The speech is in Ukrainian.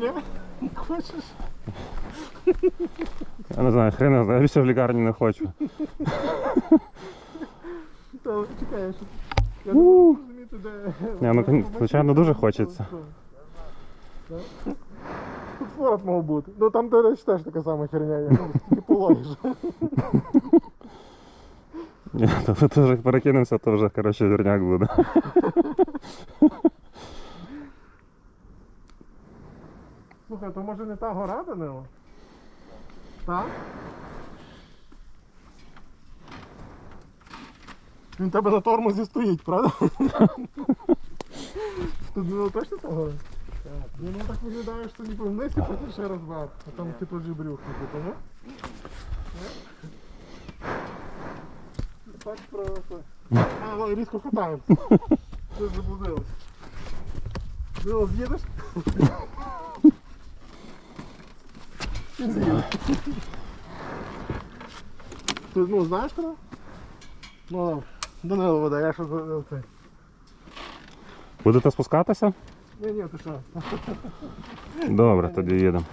Ні? Хочеш? Я не знаю, хрен його знає, я більше в лікарні не хочу. Та, чекай, я ще... Я не можу зрозуміти, де... Ні, ну, де звичайно, дуже хочеться. Так. Тут форот мав бути. Ну там, до речі, теж така сама херня, є. Ну, тільки пологиш. Ні, то, то вже як перекинемося, то вже, коротше, вірняк буде. Слухай, то може не та гора Данило? Так? Він тебе на тормозі стоїть, правда? Тут було точно та гора? Так. Ну так виглядає, що ніби вниз і потім ще раз вверх. А там типу вже брюх, типу, не? Так. А, ой, різко катаємося. Ти заблудилась. Дило, з'їдеш? Він з'їде. Ти, ну, знаєш куди? Ну. Данило вода, я за цей. Будете спускатися? Ні, ні, ти що? Добре, тоді їдемо.